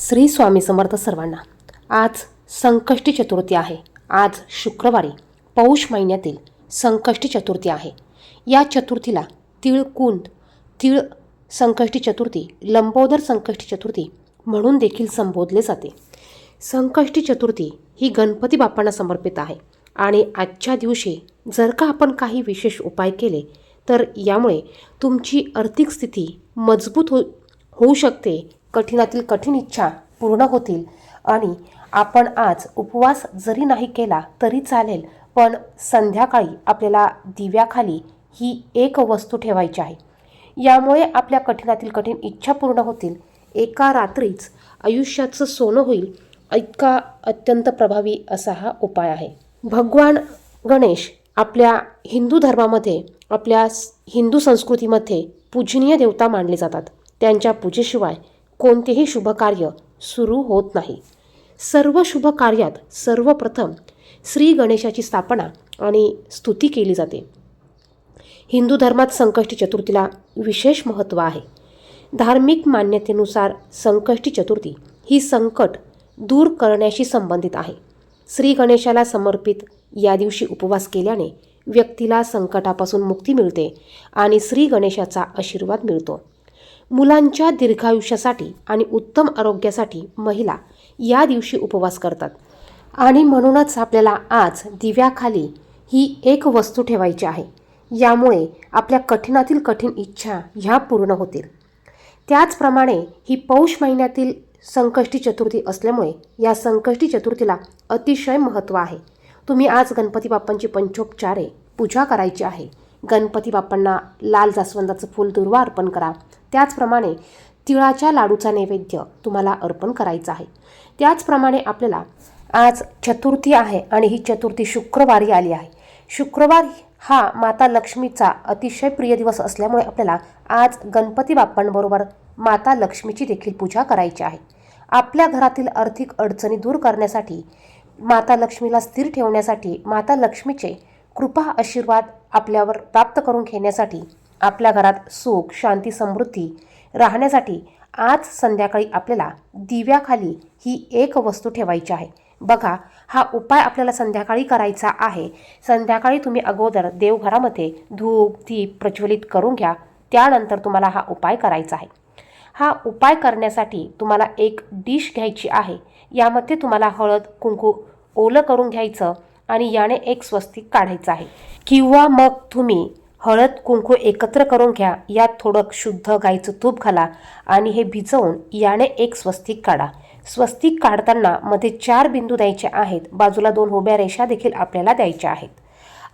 श्री स्वामी समर्थ सर्वांना. आज संकष्टी चतुर्थी आहे. आज शुक्रवारी पौष महिन्यातील संकष्टी चतुर्थी आहे. या चतुर्थीला तिळकुंड तिळ संकष्टी चतुर्थी लंबोदर संकष्टी चतुर्थी म्हणून देखील संबोधले जाते. संकष्टी चतुर्थी ही गणपती बाप्पांना समर्पित आहे. आणि आजच्या दिवशी जर का आपण काही विशेष उपाय केले तर यामुळे तुमची आर्थिक स्थिती मजबूत हो होऊ शकते कठीणातील कठीण इच्छा पूर्ण होतील. आणि आपण आज उपवास जरी नाही केला तरी चालेल पण संध्याकाळी आपल्याला दिव्याखाली ही एक वस्तू ठेवायची आहे. यामुळे आपल्या कठीणातील कठीण इच्छा पूर्ण होतील. एका रात्रीच आयुष्याचं सोनं होईल इतका अत्यंत प्रभावी असा हा उपाय आहे. भगवान गणेश आपल्या हिंदू धर्मामध्ये आपल्या हिंदू संस्कृतीमध्ये पूजनीय देवता मानले जातात. त्यांच्या पूजेशिवाय कोणतेही शुभकार्य सुरू होत नाही. सर्व शुभ कार्यात सर्वप्रथम श्री गणेशाची स्थापना आणि स्तुती केली जाते. हिंदू धर्मात संकष्टी चतुर्थीला विशेष महत्त्व आहे. धार्मिक मान्यतेनुसार संकष्टी चतुर्थी ही संकट दूर करण्याशी संबंधित आहे. श्री गणेशाला समर्पित या दिवशी उपवास केल्याने व्यक्तीला संकटापासून मुक्ती मिळते आणि श्री गणेशाचा आशीर्वाद मिळतो. मुलांच्या दीर्घायुष्यासाठी आणि उत्तम आरोग्यासाठी महिला या दिवशी उपवास करतात. आणि म्हणूनच आपल्याला आज दिव्याखाली ही एक वस्तू ठेवायची आहे. यामुळे आपल्या कठीणातील कठीण इच्छा ह्या पूर्ण होतील. त्याचप्रमाणे ही पौष महिन्यातील संकष्टी चतुर्थी असल्यामुळे या संकष्टी चतुर्थीला अतिशय महत्त्व आहे. तुम्ही आज गणपती बाप्पांची पंचोपचारे पूजा करायची आहे. गणपती बाप्पांना लाल जास्वंदाचं फूल दुर्वा अर्पण करा. त्याचप्रमाणे तिळाच्या लाडूचा नैवेद्य तुम्हाला अर्पण करायचा आहे. त्याचप्रमाणे आपल्याला आज चतुर्थी आहे आणि ही चतुर्थी शुक्रवारी आली आहे. शुक्रवार हा माता लक्ष्मीचा अतिशय प्रिय दिवस असल्यामुळे आपल्याला आज गणपती बाप्पांबरोबर माता लक्ष्मीची देखील पूजा करायची आहे. आपल्या घरातील आर्थिक अडचणी दूर करण्यासाठी माता लक्ष्मीला स्थिर ठेवण्यासाठी माता लक्ष्मीचे कृपा आशीर्वाद आपल्यावर प्राप्त करून घेण्यासाठी आपल्या घरात सुख शांती समृद्धी राहण्यासाठी आज संध्याकाळी आपल्याला दिव्याखाली ही एक वस्तू ठेवायची आहे. बघा हा उपाय आपल्याला संध्याकाळी करायचा आहे. संध्याकाळी तुम्ही अगोदर देवघरामध्ये धूप दीप प्रज्वलित करून घ्या. त्यानंतर तुम्हाला हा उपाय करायचा आहे. हा उपाय करण्यासाठी तुम्हाला एक डिश घ्यायची आहे. यामध्ये तुम्हाला हळद कुंकू ओलं करून घ्यायचं. आणि याने एक स्वस्तिक काढायचं आहे. किंवा मग तुम्ही हळद कुंकू एकत्र करून घ्या यात थोडं शुद्ध गाईचं तूप घाला आणि हे भिजवून याने एक स्वस्तिक काढा. स्वस्तिक काढताना मध्ये चार बिंदू द्यायचे आहेत. बाजूला दोन उभ्या रेषा देखील आपल्याला द्यायच्या आहेत.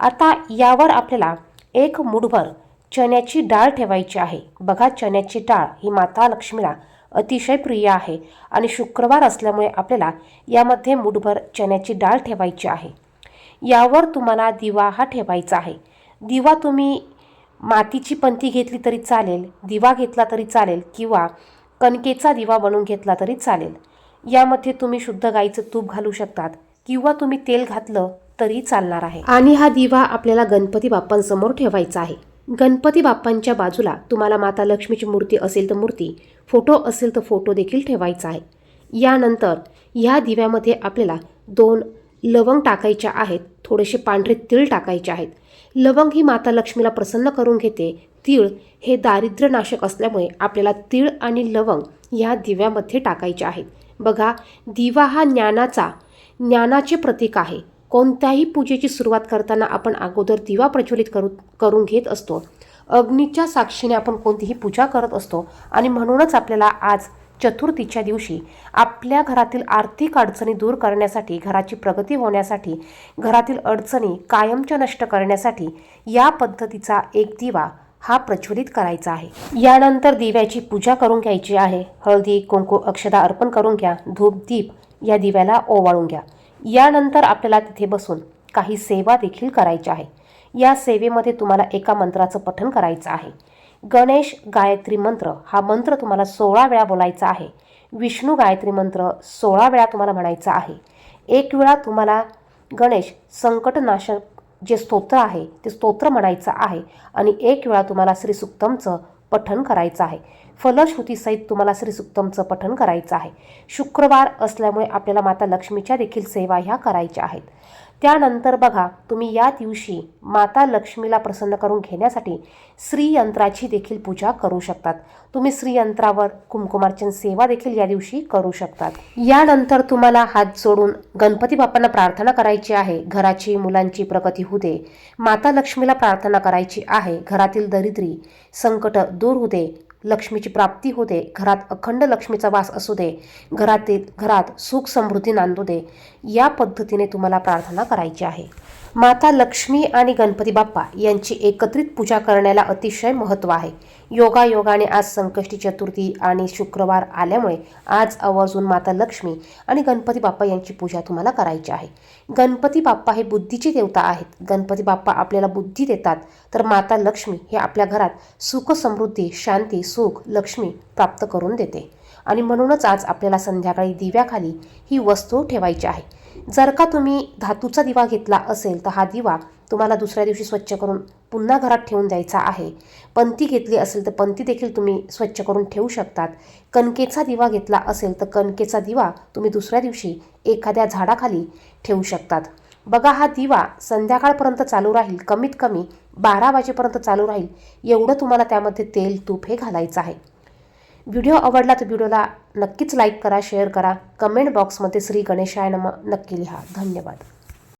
आता यावर आपल्याला एक मुठभर चण्याची डाळ ठेवायची आहे. बघा चण्याची डाळ ही माता लक्ष्मीला अतिशय प्रिय आहे आणि शुक्रवार असल्यामुळे आपल्याला यामध्ये मुठभर चण्याची डाळ ठेवायची आहे. यावर तुम्हाला दिवा हा ठेवायचा आहे. दिवा तुम्ही मातीची पंती घेतली तरी चालेल दिवा घेतला तरी चालेल किंवा कणकेचा दिवा बनवून घेतला तरी चालेल. यामध्ये तुम्ही शुद्ध गाईचं तूप घालू शकतात किंवा तुम्ही तेल घातलं तरी चालणार आहे. आणि हा दिवा आपल्याला गणपती बाप्पांसमोर ठेवायचा आहे. गणपती बाप्पांच्या बाजूला तुम्हाला माता लक्ष्मीची मूर्ती असेल तर मूर्ती फोटो असेल तर फोटो देखील ठेवायचा आहे. यानंतर ह्या दिव्यामध्ये आपल्याला दोन लवंग टाकायच्या आहेत थोडेसे पांढरे तीळ टाकायचे आहेत. लवंग ही माता लक्ष्मीला प्रसन्न करून घेते. तीळ हे दारिद्र्यनाशक असल्यामुळे आपल्याला तीळ आणि लवंग ह्या दिव्यामध्ये टाकायचे आहेत. बघा दिवा हा ज्ञानाचा ज्ञानाचे प्रतीक आहे. कोणत्याही पूजेची सुरुवात करताना आपण अगोदर दिवा प्रज्वलित करू करून घेत असतो. अग्नीच्या साक्षीने आपण कोणतीही पूजा करत असतो आणि म्हणूनच आपल्याला आज चतुर्थीच्या दिवशी आपल्या घरातील आर्थिक अडचणी दूर करण्यासाठी घराची प्रगती होण्यासाठी घरातील अडचणी कायमच्या नष्ट करण्यासाठी या पद्धतीचा एक दिवा हा प्रज्वलित करायचा आहे. यानंतर दिव्याची पूजा करून घ्यायची आहे. हळदी कुंकू अक्षदा अर्पण करून घ्या. धूप दीप या दिव्याला ओवाळून घ्या. यानंतर आपल्याला तिथे बसून काही सेवा देखील करायची आहे. या सेवेमध्ये तुम्हाला एका मंत्राचं पठण करायचं आहे. गणेश गायत्री मंत्र हा मंत्र तुम्हाला सोळा वेळा बोलायचा आहे. विष्णू गायत्री मंत्र सोळा वेळा तुम्हाला म्हणायचा आहे. एक वेळा तुम्हाला गणेश संकटनाशक जे स्तोत्र आहे ते स्तोत्र म्हणायचं आहे आणि एक वेळा तुम्हाला श्री सुक्तमचं पठन करायचं आहे. फलश्रुतीसहित तुम्हाला श्रीसुक्तमचं पठन करायचं आहे. शुक्रवार असल्यामुळे आपल्याला माता लक्ष्मीच्या देखील सेवा ह्या करायच्या आहेत. त्यानंतर बघा तुम्ही या दिवशी माता लक्ष्मीला प्रसन्न करून घेण्यासाठी श्रीयंत्राची देखील पूजा करू शकतात. तुम्ही श्रीयंत्रावर कुमकुमार्चन सेवा देखील या दिवशी करू शकतात. यानंतर तुम्हाला हात जोडून गणपती बाप्पांना प्रार्थना करायची आहे. घराची मुलांची प्रगती होऊ दे. माता लक्ष्मीला प्रार्थना करायची आहे. घरातील दरिद्री संकट दूर होऊ दे. लक्ष्मीची प्राप्ती होते. घरात अखंड लक्ष्मीचा वास असू दे. घरातील घरात सुख समृद्धी नांदू दे. या पद्धतीने तुम्हाला प्रार्थना करायची आहे. माता लक्ष्मी आणि गणपती बाप्पा यांची एकत्रित पूजा करण्याला अतिशय महत्त्व आहे. योगा योगाने आज संकष्टी चतुर्थी आणि शुक्रवार आल्यामुळे आज आवर्जून माता लक्ष्मी आणि गणपती बाप्पा यांची पूजा तुम्हाला करायची आहे. गणपती बाप्पा हे बुद्धीची देवता आहेत. गणपती बाप्पा आपल्याला बुद्धी देतात. तर माता लक्ष्मी हे आपल्या घरात सुख समृद्धी शांती सुख लक्ष्मी प्राप्त करून देते. आणि म्हणूनच आज आपल्याला संध्याकाळी दिव्याखाली ही वस्तू ठेवायची आहे. जर का तुम्ही धातूचा दिवा घेतला असेल तर हा दिवा तुम्हाला दुसऱ्या दिवशी स्वच्छ करून पुन्हा घरात ठेवून द्यायचा आहे. पंती घेतली असेल तर पंती देखील तुम्ही स्वच्छ करून ठेवू शकतात. कणकेचा दिवा घेतला असेल तर कणकेचा दिवा तुम्ही दुसऱ्या दिवशी एखाद्या झाडाखाली ठेवू शकतात. बघा हा दिवा संध्याकाळपर्यंत चालू राहील कमीत कमी बारा वाजेपर्यंत चालू राहील एवढं तुम्हाला त्यामध्ये तेल तूप हे घालायचं आहे. व्हिडिओ आवडला तर व्हिडिओला नक्कीच लाईक करा शेअर करा. कमेंट बॉक्समध्ये श्री गणेशाय नम. नक्की लिहा. धन्यवाद.